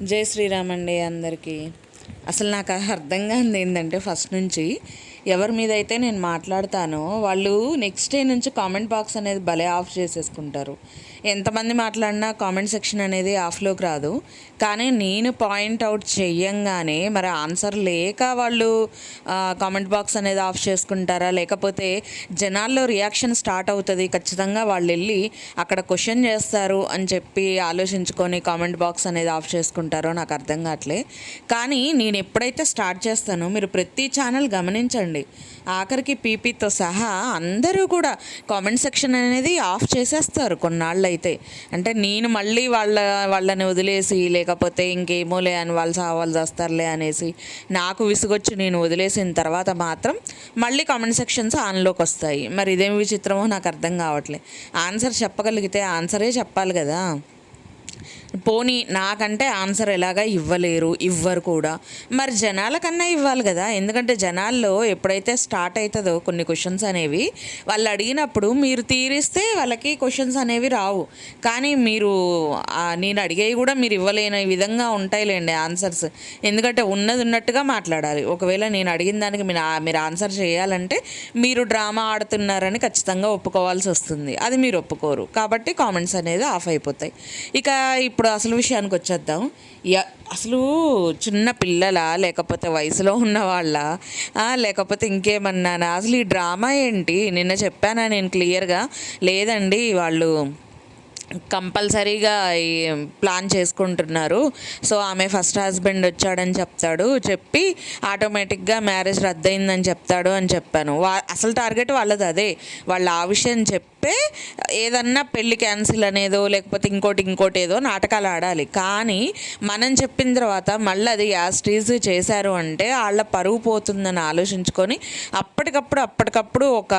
జై శ్రీరామ్ అండి అందరికీ. అసలు నాకు అర్థం కానిది ఏంటంటే ఫస్ట్ నుంచి ఎవరి మీద అయితే నేను మాట్లాడతానో వాళ్ళు నెక్స్ట్ డే నుంచి కామెంట్ బాక్స్ అనేది భలే ఆఫ్ చేసేసుకుంటారు. ఎంతమంది మాట్లాడినా కామెంట్ సెక్షన్ అనేది ఆఫ్లోకి రాదు. కానీ నేను పాయింట్ అవుట్ చెయ్యంగానే మరి ఆన్సర్ లేక వాళ్ళు కామెంట్ బాక్స్ అనేది ఆఫ్ చేసుకుంటారా? లేకపోతే జనాల్లో రియాక్షన్ స్టార్ట్ అవుతుంది. ఖచ్చితంగా వాళ్ళు వెళ్ళి అక్కడ క్వశ్చన్ చేస్తారు అని చెప్పి ఆలోచించుకొని కామెంట్ బాక్స్ అనేది ఆఫ్ చేసుకుంటారో నాకు అర్థం కావట్లే. కానీ నేను ఎప్పుడైతే స్టార్ట్ చేస్తానో మీరు ప్రతి ఛానల్ గమనించండి. ఆఖరికి పీపీతో సహా అందరూ కూడా కామెంట్ సెక్షన్ అనేది ఆఫ్ చేసేస్తారు కొన్నాళ్ళు అయితే. అంటే నేను మళ్ళీ వాళ్ళ వాళ్ళని వదిలేసి లేకపోతే ఇంకేమోలే అని వాళ్ళు సావాళ్ళు చేస్తారులే అనేసి నాకు విసుగొచ్చి నేను వదిలేసిన తర్వాత మాత్రం మళ్ళీ కామెంట్ సెక్షన్స్ ఆన్లోకి వస్తాయి. మరి ఇదేమి విచిత్రమో నాకు అర్థం కావట్లే. ఆన్సర్ చెప్పగలిగితే ఆన్సరే చెప్పాలి కదా. పోనీ నాకంటే ఆన్సర్ ఎలాగా ఇవ్వలేరు ఇవ్వరు కూడా. మరి జనాల కన్నా ఇవ్వాలి కదా. ఎందుకంటే జనాల్లో ఎప్పుడైతే స్టార్ట్ అవుతుందో కొన్ని క్వశ్చన్స్ అనేవి వాళ్ళు అడిగినప్పుడు మీరు తీరిస్తే వాళ్ళకి క్వశ్చన్స్ అనేవి రావు. కానీ మీరు నేను అడిగేవి కూడా మీరు ఇవ్వలేని విధంగా ఉంటాయిలేండి ఆన్సర్స్. ఎందుకంటే ఉన్నది ఉన్నట్టుగా మాట్లాడాలి. ఒకవేళ నేను అడిగిన దానికి మీరు మీరు ఆన్సర్ చేయాలంటే మీరు డ్రామా ఆడుతున్నారని ఖచ్చితంగా ఒప్పుకోవాల్సి వస్తుంది. అది మీరు ఒప్పుకోరు. కాబట్టి కామెంట్స్ అనేది ఆఫ్ అయిపోతాయి. ఇక ఇప్పుడు అసలు విషయానికి వచ్చేద్దాం. అసలు చిన్న పిల్లల లేకపోతే వయసులో ఉన్న వాళ్ళ లేకపోతే ఇంకేమన్నానా? అసలు ఈ డ్రామా ఏంటి? నిన్న చెప్పానా నేను క్లియర్గా? లేదండి వాళ్ళు కంపల్సరీగా ప్లాన్ చేసుకుంటున్నారు. సో ఆమె ఫస్ట్ హస్బెండ్ వచ్చాడని చెప్తాడు. చెప్పి ఆటోమేటిక్గా మ్యారేజ్ రద్దయిందని చెప్తాడు అని చెప్పాను. వా అసలు టార్గెట్ వాళ్ళది అదే. వాళ్ళు ఆ విషయం చెప్పి ఏదన్నా పెళ్ళి క్యాన్సిల్ అనేదో లేకపోతే ఇంకోటి ఇంకోటి ఏదో నాటకాలు ఆడాలి. కానీ మనం చెప్పిన తర్వాత మళ్ళీ అది యాస్టీజ్ చేశారు అంటే వాళ్ళ పరువు పోతుందని ఆలోచించుకొని అప్పటికప్పుడు అప్పటికప్పుడు ఒక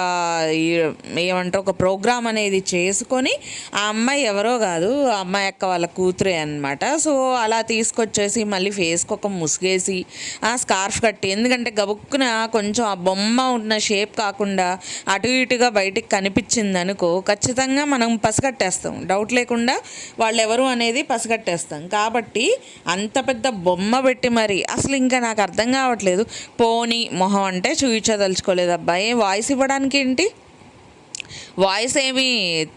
ఏమంటారు ఒక ప్రోగ్రామ్ అనేది చేసుకొని ఆ అమ్మాయి ఎవరో కాదు ఆ అమ్మాయి అక్క వాళ్ళ కూతురే అనమాట సో అలా తీసుకొచ్చేసి మళ్ళీ ఫేస్కి ఒక ముసుగేసి ఆ స్కార్ఫ్ కట్టి ఎందుకంటే గబుక్కున కొంచెం ఆ బొమ్మ ఉన్న షేప్ కాకుండా అటు ఇటుగా బయటికి కనిపించిందని అనుకో ఖచ్చితంగా మనం పసిగట్టేస్తాం. డౌట్ లేకుండా వాళ్ళు ఎవరు అనేది పసిగట్టేస్తాం. కాబట్టి అంత పెద్ద బొమ్మ పెట్టి మరి అసలు ఇంకా నాకు అర్థం కావట్లేదు. పోనీ మొహం అంటే చూపించదలుచుకోలేదు అబ్బాయి. వాయిస్ ఇవ్వడానికి ఏంటి వాయిస్ ఏమీ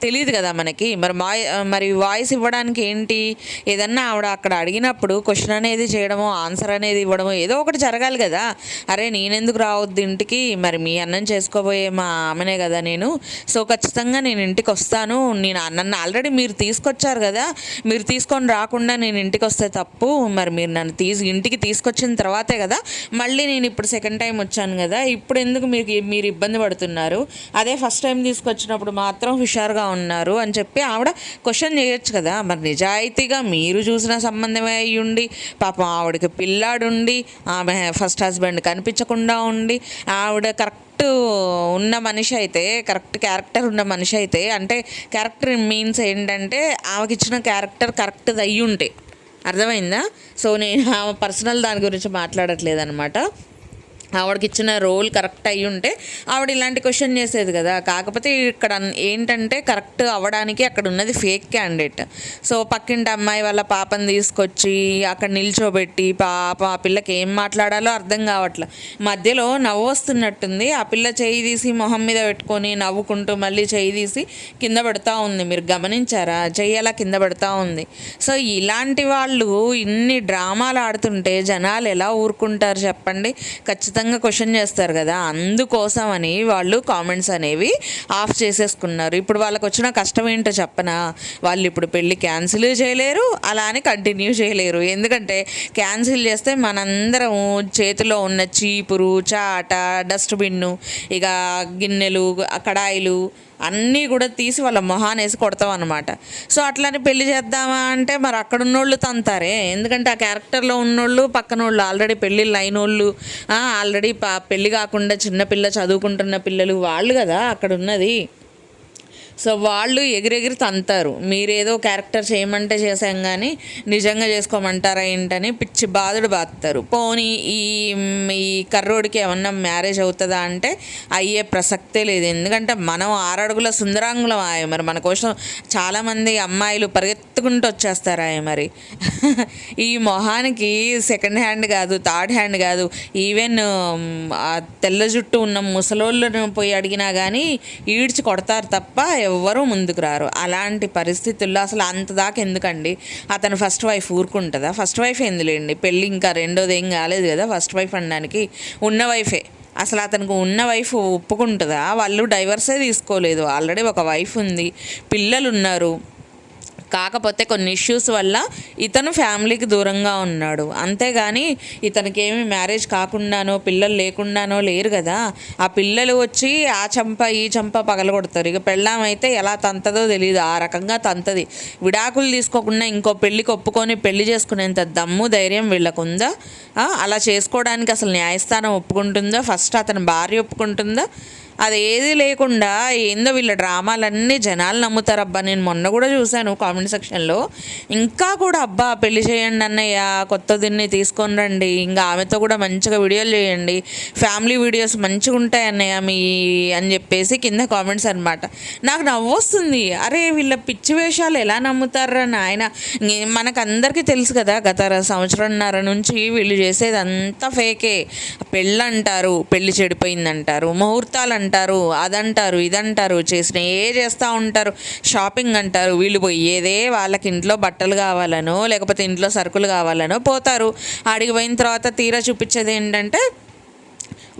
తెలియదు కదా మనకి. మరి వాయి మరి వాయిస్ ఇవ్వడానికి ఏంటి? ఏదన్నా ఆవిడ అక్కడ అడిగినప్పుడు క్వశ్చన్ అనేది చేయడమో ఆన్సర్ అనేది ఇవ్వడమో ఏదో ఒకటి జరగాలి కదా. అరే నేనెందుకు రావద్దు ఇంటికి? మరి మీ అన్నం చేసుకోబోయే మా ఆమెనే కదా నేను. సో ఖచ్చితంగా నేను ఇంటికి వస్తాను. నేను నన్ను ఆల్రెడీ మీరు తీసుకొచ్చారు కదా. మీరు తీసుకొని రాకుండా నేను ఇంటికి వస్తే తప్పు. మరి మీరు నన్ను తీసి ఇంటికి తీసుకొచ్చిన తర్వాతే కదా. మళ్ళీ నేను ఇప్పుడు సెకండ్ టైం వచ్చాను కదా. ఇప్పుడు ఎందుకు మీకు మీరు ఇబ్బంది పడుతున్నారు? అదే ఫస్ట్ టైం తీసుకొచ్చినప్పుడు మాత్రం హుషారుగా ఉన్నారు అని చెప్పి ఆవిడ క్వశ్చన్ చేయొచ్చు కదా. మరి నిజాయితీగా మీరు చూసిన సంబంధమే అయ్యి ఉండి పాపం ఆవిడకి పిల్లాడుండి ఆమె ఫస్ట్ హస్బెండ్ కనిపించకుండా ఉండి ఆవిడ కరెక్ట్ ఉన్న మనిషి అయితే కరెక్ట్ క్యారెక్టర్ ఉన్న మనిషి అయితే అంటే క్యారెక్టర్ మీన్స్ ఏంటంటే ఆమెకి ఇచ్చిన క్యారెక్టర్ కరెక్ట్ అయ్యి ఉంటే అర్థమైందా? సో నేను ఆమె పర్సనల్ దాని గురించి మాట్లాడట్లేదు అనమాట ఆవిడకి ఇచ్చిన రోల్ కరెక్ట్ అయ్యి ఉంటే ఆవిడ ఇలాంటి క్వశ్చన్ చేసేది కదా. కాకపోతే ఇక్కడ ఏంటంటే కరెక్ట్ అవ్వడానికి అక్కడ ఉన్నది ఫేక్ క్యాండిడేట్. సో పక్కింటి అమ్మాయి వాళ్ళ పాపని తీసుకొచ్చి అక్కడ నిల్చోబెట్టి పాప ఆ పిల్లకి ఏం మాట్లాడాలో అర్థం కావట్లే. మధ్యలో నవ్వు వస్తున్నట్టుంది. ఆ పిల్ల చేయి తీసి మొహం మీద పెట్టుకొని నవ్వుకుంటూ మళ్ళీ చేయి తీసి కింద పెడతా ఉంది. మీరు గమనించారా? చెయ్యి అలా కింద పెడతా ఉంది. సో ఇలాంటి వాళ్ళు ఇన్ని డ్రామాలు ఆడుతుంటే జనాలు ఎలా ఊరుకుంటారు చెప్పండి. ఖచ్చితంగా క్వశ్చన్ చేస్తారు కదా. అందుకోసం అని వాళ్ళు కామెంట్స్ అనేవి ఆఫ్ చేసేసుకున్నారు. ఇప్పుడు వాళ్ళకి వచ్చిన కష్టం ఏంటో చెప్పనా? వాళ్ళు ఇప్పుడు పెళ్ళి క్యాన్సిల్ చేయలేరు అలా అని కంటిన్యూ చేయలేరు. ఎందుకంటే క్యాన్సిల్ చేస్తే మనందరం చేతిలో ఉన్న చీపురు చాట డస్ట్బిన్ను ఇక గిన్నెలు కడాయిలు అన్నీ కూడా తీసి వాళ్ళ మొహాన్ని వేసి కొడతాం అనమాట సో అట్లానే పెళ్ళి చేద్దామా అంటే మరి అక్కడ ఉన్నోళ్ళు తంతారే. ఎందుకంటే ఆ క్యారెక్టర్లో ఉన్నోళ్ళు పక్కన వాళ్ళు ఆల్రెడీ పెళ్ళిళ్ళు అయిన వాళ్ళు ఆల్రెడీ పా పెళ్ళి కాకుండా చిన్నపిల్ల చదువుకుంటున్న పిల్లలు వాళ్ళు కదా అక్కడ ఉన్నది. సో వాళ్ళు ఎగిరెగిరి తంతారు. మీరేదో క్యారెక్టర్ చేయమంటే చేసాం కానీ నిజంగా చేసుకోమంటారా ఏంటని పిచ్చి బాధుడు బాస్తారు పోనీ ఈ ఈ కర్రోడికి ఏమన్నా మ్యారేజ్ అవుతుందా అంటే అయ్యే ప్రసక్తే లేదు. ఎందుకంటే మనం ఆరడుగుల సుందరాంగులం ఆయ మరి. మన కోసం చాలామంది అమ్మాయిలు పరిగెత్తుకుంటూ వచ్చేస్తారు ఆయ మరి. ఈ మొహానికి సెకండ్ హ్యాండ్ కాదు థర్డ్ హ్యాండ్ కాదు. ఈవెన్ తెల్ల జుట్టు ఉన్న ముసలోళ్ళను పోయి అడిగినా కానీ ఈడ్చి కొడతారు తప్ప ఎవ్వరూ ముందుకు రారు. అలాంటి పరిస్థితుల్లో అసలు అంత దాకా ఎందుకండి? అతను ఫస్ట్ వైఫ్ ఊరుకుంటుందా? ఫస్ట్ వైఫ్ ఎందులేండి? పెళ్ళి ఇంకా రెండోది ఏం కాలేదు కదా? ఫస్ట్ వైఫ్ అనడానికి ఉన్న వైఫే అసలు అతనికి ఉన్న వైఫ్ ఒప్పుకుంటుందా? వాళ్ళు డైవర్సే తీసుకోలేదు. ఆల్రెడీ ఒక వైఫ్ ఉంది. పిల్లలు ఉన్నారు కాకపోతే కొన్ని ఇష్యూస్ వల్ల ఇతను ఫ్యామిలీకి దూరంగా ఉన్నాడు. అంతేగాని ఇతనికి ఏమి మ్యారేజ్ కాకుండానో పిల్లలు లేకుండానో లేరు కదా. ఆ పిల్లలు వచ్చి ఆ చంప ఈ చంప పగలగొడతారు. ఇక పెళ్ళామైతే ఎలా తంతదో తెలియదు ఆ రకంగా తంతది. విడాకులు తీసుకోకుండా ఇంకో పెళ్ళికి ఒప్పుకొని పెళ్ళి చేసుకునేంత దమ్ము ధైర్యం వీళ్ళకుందా? అలా చేసుకోవడానికి అసలు న్యాయస్థానం ఒప్పుకుంటుందా? ఫస్ట్ అతని భార్య ఒప్పుకుంటుందా? అది ఏది లేకుండా ఏందో వీళ్ళ డ్రామాలన్నీ జనాలు నమ్ముతారు అబ్బా నేను మొన్న కూడా చూశాను కామెంట్ సెక్షన్లో. ఇంకా కూడా అబ్బా పెళ్ళి చేయండి అన్నయ్య కొత్త దీన్ని తీసుకొని రండి ఇంకా ఆమెతో కూడా మంచిగా వీడియోలు చేయండి ఫ్యామిలీ వీడియోస్ మంచిగా ఉంటాయి అన్నయ్య మీ అని చెప్పేసి కింద కామెంట్స్ అనమాట నాకు నవ్వొస్తుంది. అరే వీళ్ళ పిచ్చి వేషాలు ఎలా నమ్ముతారా నాయన? మనకందరికీ తెలుసు కదా గత సంవత్సరంన్నర నుంచి వీళ్ళు చేసేది అంతా ఫేకే. పెళ్ళి అంటారు చెడిపోయిందంటారు ముహూర్తాలు అంటారు అదంటారు ఇదంటారు చేసిన ఏ చేస్తూ ఉంటారు షాపింగ్ అంటారు వీళ్ళు పోయేదే వాళ్ళకి ఇంట్లో బట్టలు కావాలనో లేకపోతే ఇంట్లో సరుకులు కావాలనో పోతారు. ఆడికి పోయిన తర్వాత తీరా చూపించేది ఏంటంటే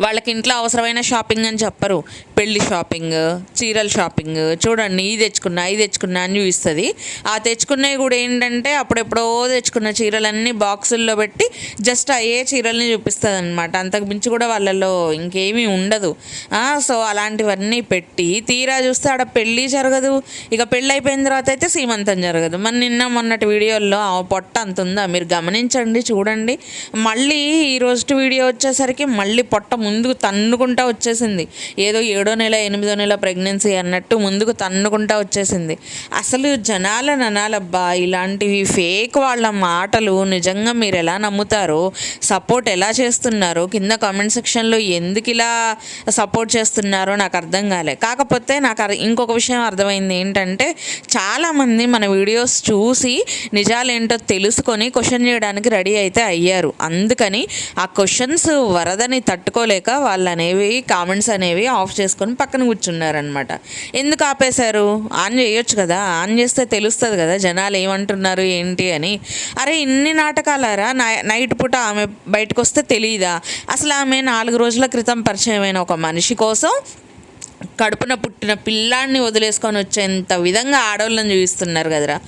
వాళ్ళకి ఇంట్లో అవసరమైన షాపింగ్ అని చెప్పరు. పెళ్ళి షాపింగ్ చీరల షాపింగ్ చూడండి ఇది తెచ్చుకున్నా ఇది తెచ్చుకున్నా అని చూపిస్తుంది. ఆ తెచ్చుకున్నవి కూడా ఏంటంటే అప్పుడెప్పుడో తెచ్చుకున్న చీరలన్నీ బాక్సుల్లో పెట్టి జస్ట్ అయ్యే చీరల్ని చూపిస్తుంది అనమాట అంతకు మించి కూడా వాళ్ళలో ఇంకేమీ ఉండదు. సో అలాంటివన్నీ పెట్టి తీరా చూస్తే ఆడ పెళ్ళి జరగదు. ఇక పెళ్ళి అయిపోయిన తర్వాత అయితే సీమంతం జరగదు. మరి నిన్న మొన్నటి వీడియోల్లో ఆ పొట్ట అంత ఉందా మీరు గమనించండి చూడండి. మళ్ళీ ఈ రోజు వీడియో వచ్చేసరికి మళ్ళీ పొట్ట ముందుకు తన్నుకుంటా వచ్చేసింది. ఏదో ఏడో నెల ఎనిమిదో నెల ప్రెగ్నెన్సీ అన్నట్టు ముందుకు తన్నుకుంటా వచ్చేసింది. అసలు జనాల ననాలబ్బా ఇలాంటివి ఫేక్ వాళ్ళ మాటలు నిజంగా మీరు ఎలా నమ్ముతారో సపోర్ట్ ఎలా చేస్తున్నారో కింద కామెంట్ సెక్షన్లో ఎందుకు ఇలా సపోర్ట్ చేస్తున్నారో నాకు అర్థం కాలే. కాకపోతే నాకు ఇంకొక విషయం అర్థమైంది ఏంటంటే చాలామంది మన వీడియోస్ చూసి నిజాలేంటో తెలుసుకొని క్వశ్చన్ చేయడానికి రెడీ అయితే అయ్యారు. అందుకని ఆ క్వశ్చన్స్ వరదని తట్టుకోలేదు. తట్టుకోలేక వాళ్ళు అనేవి కామెంట్స్ అనేవి ఆఫ్ చేసుకొని పక్కన కూర్చున్నారనమాట ఎందుకు ఆపేశారు? ఆన్ చేయొచ్చు కదా. ఆన్ చేస్తే తెలుస్తుంది కదా జనాలు ఏమంటున్నారు ఏంటి అని. అరే ఇన్ని నాటకాలారా? నై- నైట్ పూట ఆమె బయటకు వస్తే తెలియదా అసలు ఆమె నాలుగు రోజుల క్రితం పరిచయమైన ఒక మనిషి కోసం కడుపున పుట్టిన పిల్లాన్ని వదిలేసుకొని వచ్చేంత విధంగా ఆడవాళ్ళని చూపిస్తున్నారు కదరా.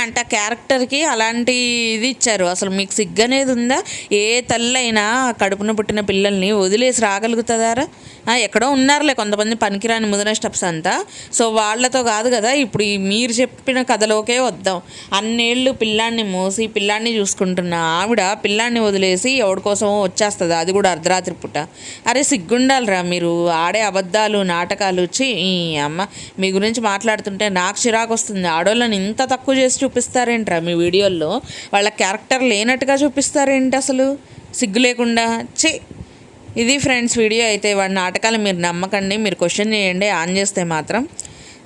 అంటే ఆ క్యారెక్టర్కి అలాంటి ఇది ఇచ్చారు. అసలు మీకు సిగ్గనేది ఉందా? ఏ తల్లైనా కడుపున పుట్టిన పిల్లల్ని వదిలేసి రాగలుగుతుందారా? ఎక్కడో ఉన్నారులే కొంతమంది పనికిరాని ముదన స్టెప్స్ అంతా. సో వాళ్ళతో కాదు కదా ఇప్పుడు మీరు చెప్పిన కథలోకే వద్దాం. అన్నేళ్ళు పిల్లాన్ని మోసి పిల్లాన్ని చూసుకుంటున్న ఆవిడ పిల్లాన్ని వదిలేసి ఎవడి కోసమో వచ్చేస్తుంది? అది కూడా అర్ధరాత్రి పూట. అరే సిగ్గుండాలిరా మీరు. ఆడే అబద్ధాలు నాటకాలు వచ్చి ఈ అమ్మ మీ గురించి మాట్లాడుతుంటే నాకు చిరాకు వస్తుంది. ఆడోళ్ళని ఇంత తక్కువ చేసి చూపిస్తారేంట్రా మీ వీడియోల్లో? వాళ్ళ క్యారెక్టర్ లేనట్టుగా చూపిస్తారేంటి అసలు? సిగ్గు లేకుండా. చే ఇది ఫ్రెండ్స్ వీడియో అయితే వాడి నాటకాలు మీరు నమ్మకండి మీరు క్వశ్చన్ చేయండి ఆన్ చేస్తే మాత్రం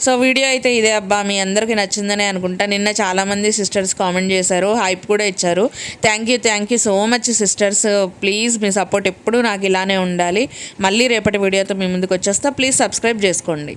సో వీడియో అయితే ఇదే అబ్బా మీ అందరికీ నచ్చిందని అనుకుంటా. నిన్న చాలామంది సిస్టర్స్ కామెంట్ చేశారు హైప్ కూడా ఇచ్చారు. Thank you thank you so much sisters. Please me support ఎప్పుడూ నాకు ఇలానే ఉండాలి. మళ్ళీ రేపటి వీడియోతో మీ ముందుకు వచ్చేస్తా. ప్లీజ్ సబ్స్క్రైబ్ చేసుకోండి.